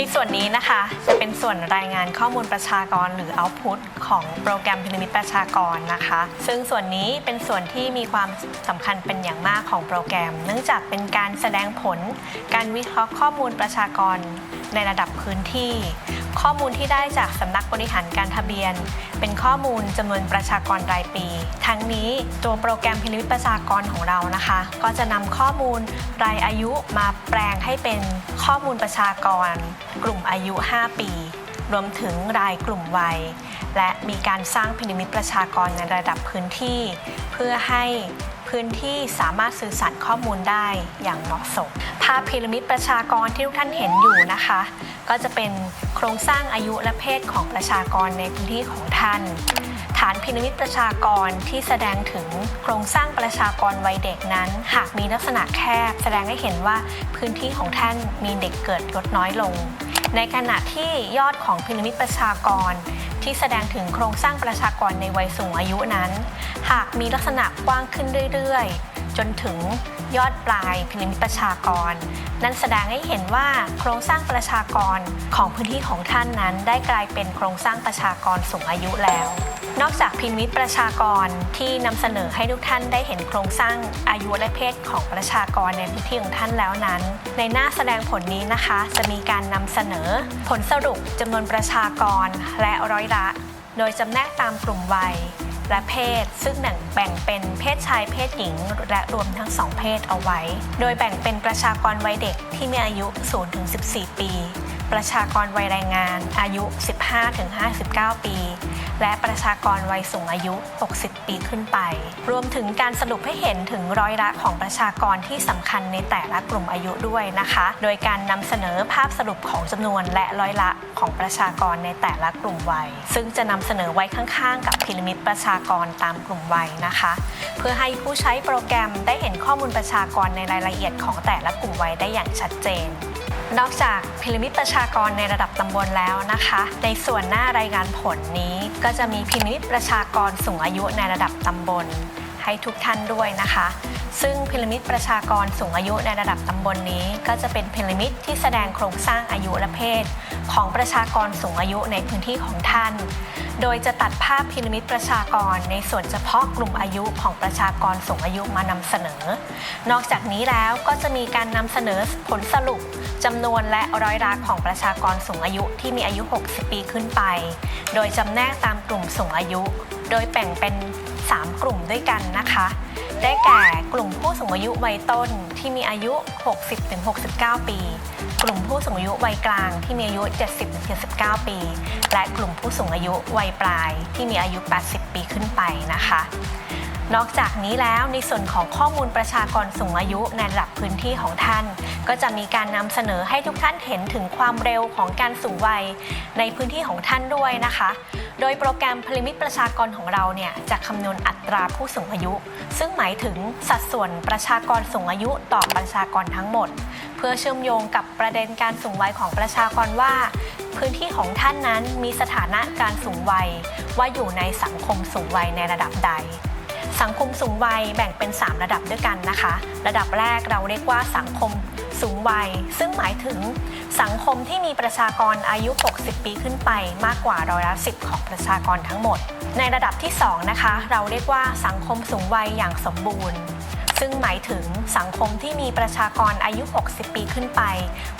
ในส่วนนี้นะคะจะเป็นส่วนรายงานข้อมูลประชากรหรือ output ของโปรแกรมพีระมิดประชากรนะคะ ซึ่งส่วนนี้เป็นส่วนที่มีความสำคัญเป็นอย่างมากของโปรแกรม เนื่องจากเป็นการแสดงผล การวิเคราะห์ข้อมูลประชากรในระดับพื้นที่ ข้อมูลที่ได้จากสำนักบริหารการทะเบียน เป็นข้อมูลจำนวนประชากรรายปี ทั้งนี้ตัวโปรแกรมพินิจประชากรของเรานะคะ ก็จะนำข้อมูลรายอายุมาแปลงให้เป็นข้อมูลประชากร กลุ่มอายุ 5 ปี รวมถึงรายกลุ่มวัย และมีการสร้างพินิจประชากรในระดับพื้นที่ เพื่อให้พื้นที่สามารถสื่อสารข้อมูลได้อย่างเหมาะสม ภาพพีระมิดประชากรที่ทุกท่านเห็นอยู่นะคะ ก็จะเป็นโครงสร้างอายุและเพศของประชากรในพื้นที่ของท่าน ฐานพีระมิดประชากรที่แสดงถึงโครงสร้างประชากรวัยเด็กนั้น หากมีลักษณะแคบ แสดงให้เห็นว่าพื้นที่ของท่านมีเด็กเกิดลดน้อยลง ในขณะที่ยอดของพีระมิดประชากร ที่แสดงถึงโครงสร้างประชากรในวัยสูงอายุนั้น หากมีลักษณะกว้างขึ้นเรื่อยๆ จนถึงยอดปลายพีระมิดประชากร นั่นแสดงให้เห็นว่าโครงสร้างประชากรของพื้นที่ของท่านนั้น ได้กลายเป็นโครงสร้างประชากรสูงอายุแล้ว นอกจากพีระมิดประชากรที่นำเสนอให้ทุกท่านได้เห็นโครงสร้างอายุและเพศของประชากรในพื้นที่ของท่านแล้วนั้น ในหน้าแสดงผลนี้นะคะ จะมีการนำเสนอผลสรุปจำนวนประชากรและร้อยละ โดยจำแนกตามกลุ่มวัยและเพศ ซึ่งแบ่งแบ่งเป็นเพศชายเพศหญิง และรวมทั้งสองเพศเอาไว้ โดยแบ่งเป็นประชากรวัยเด็กที่มีอายุ 0-14 ปี ประชากรวัยแรงงานอายุ 15-59 ปี และประชากรวัยสูงอายุ 60 ปีขึ้นไป รวมถึงการสรุปให้เห็นถึงร้อยละของประชากรที่สำคัญในแต่ละกลุ่มอายุด้วยนะคะ โดยการนำเสนอภาพสรุปของจำนวนและร้อยละของประชากรในแต่ละกลุ่มวัย ซึ่งจะนำเสนอไว้ข้างๆ กับพีระมิดประชากรตามกลุ่มวัยนะคะ เพื่อให้ผู้ใช้โปรแกรมได้เห็นข้อมูลประชากรในรายละเอียดของแต่ละกลุ่มวัยได้อย่างชัดเจน นอกจากพีระมิดประชากรในระดับตำบลแล้วนะคะ ในส่วนหน้ารายงานผลนี้ ก็จะมีพีระมิดประชากรสูงอายุในระดับตำบล ให้ทุกท่านด้วยนะคะ ซึ่งพีระมิดประชากรสูงอายุในระดับตำบลนี้ ก็จะเป็นพีระมิดที่แสดงโครงสร้างอายุและเพศ ของประชากรสูงอายุในพื้นที่ของท่าน โดยจะตัดภาพพีระมิดประชากร ในส่วนเฉพาะกลุ่มอายุของประชากรสูงอายุมานำเสนอ นอกจากนี้แล้วก็จะมีการนำเสนอผลสรุป จำนวนและร้อยละของประชากรสูงอายุที่มีอายุ 60 ปีขึ้นไป โดยจำแนกตามกลุ่มสูงอายุ โดยแบ่งเป็น 3 กลุ่มด้วยกันนะคะ ได้แก่กลุ่มผู้สูงอายุวัยต้นที่มีอายุ 60-69 ปี กลุ่มผู้สูงอายุวัยกลางที่มีอายุ 70-79 ปี และกลุ่มผู้สูงอายุวัยปลายที่มีอายุ 80 ปีขึ้นไปนะคะ นอกจากนี้แล้วในส่วนของข้อมูลประชากรสูงอายุในระดับพื้นที่ของท่าน ก็จะมีการนำเสนอให้ทุกท่านเห็นถึงความเร็วของการสูงวัยในพื้นที่ของท่านด้วยนะคะ โดยโปรแกรมพลิมิตประชากรของเราเนี่ยจะคำนวณอัตราผู้สูงอายุ ซึ่งหมายถึงสัดส่วนประชากรสูงอายุต่อประชากรทั้งหมด เพื่อเชื่อมโยงกับประเด็นการสูงวัยของประชากรว่า พื้นที่ของท่านนั้นมีสถานะการสูงวัยว่าอยู่ในสังคมสูงวัยในระดับใด สังคมสูงวัยแบ่งเป็น 3 ระดับด้วยกันนะคะ ระดับแรกเราเรียกว่าสังคมสูงวัย ซึ่งหมายถึงสังคมที่มีประชากรอายุ 60 ปีขึ้นไปมากกว่าร้อยละ10 ของประชากรทั้งหมด ในระดับที่ 2 นะคะ เราเรียกว่าสังคมสูงวัยอย่างสมบูรณ์ ซึ่งหมายถึงสังคมที่มีประชากรอายุ 60 ปีขึ้นไป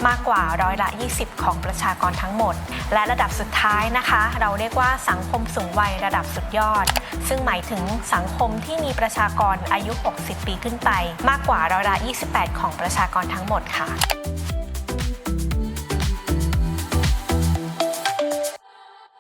มากกว่าร้อยละ 20 ของประชากรทั้งหมด และระดับสุดท้ายนะคะ เราเรียกว่าสังคมสูงวัยระดับสุดยอด ซึ่งหมายถึงสังคมที่มีประชากรอายุ 60 ปีขึ้นไป มากกว่าร้อยละ 28 ของประชากรทั้งหมดค่ะ